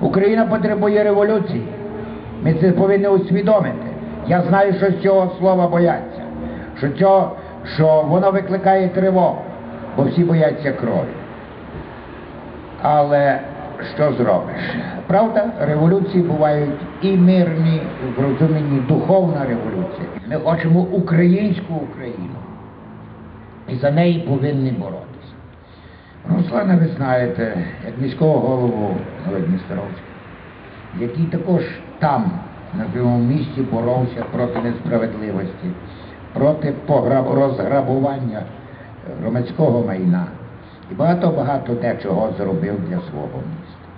Україна потребує революції. Ми це повинні усвідомити. Я знаю, що з цього слова бояться, що, цього, що воно викликає тривогу, бо всі бояться крові. Але що зробиш? Правда, революції бувають і мирні, в розумінні духовна революція. Ми хочемо українську Україну. І за неї повинні боротися. Руслана, ви знаєте, як міського голову Новодністровська, який також там, на цьому місці, боровся проти несправедливості, проти розграбування громадського майна. І багато-багато дечого зробив для свого міста.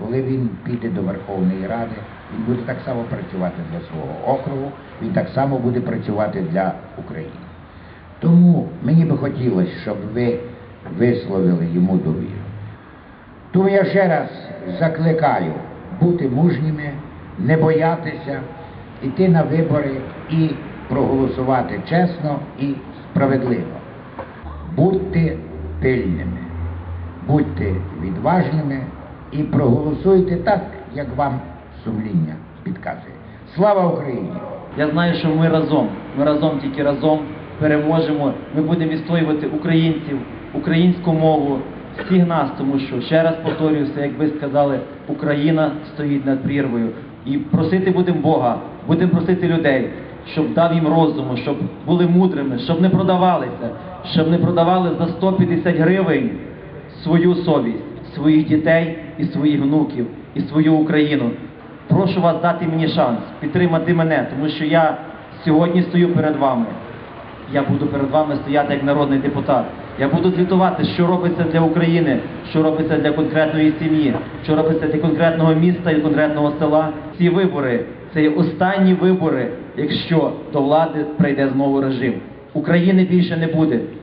Коли він піде до Верховної Ради, він буде так само працювати для свого округу, він так само буде працювати для України. Тому мені би хотілося, щоб ви висловили йому довіру. Тому я ще раз закликаю бути мужніми, не боятися, йти на вибори і проголосувати чесно і справедливо. Будьте пильними, будьте відважними і проголосуйте так, як вам сумління підказує. Слава Україні! Я знаю, що ми разом, ми разом тільки разом переможемо. Ми будемо відстоювати українців, українську мову, всіх нас, тому що ще раз повторююся, як ви сказали, Україна стоїть над прірвою. І просити будемо Бога, будемо просити людей, щоб дав їм розуму, щоб були мудрими, щоб не продавалися, щоб не продавали за 150 гривень свою совість, своїх дітей і своїх внуків, і свою Україну. Прошу вас дати мені шанс, підтримати мене, тому що я сьогодні стою перед вами. Я буду перед вами стояти як народний депутат. Я буду звітувати, що робиться для України, що робиться для конкретної сім'ї, що робиться для конкретного міста і конкретного села. Ці вибори це є останні вибори, якщо до влади прийде знову режим. України більше не буде.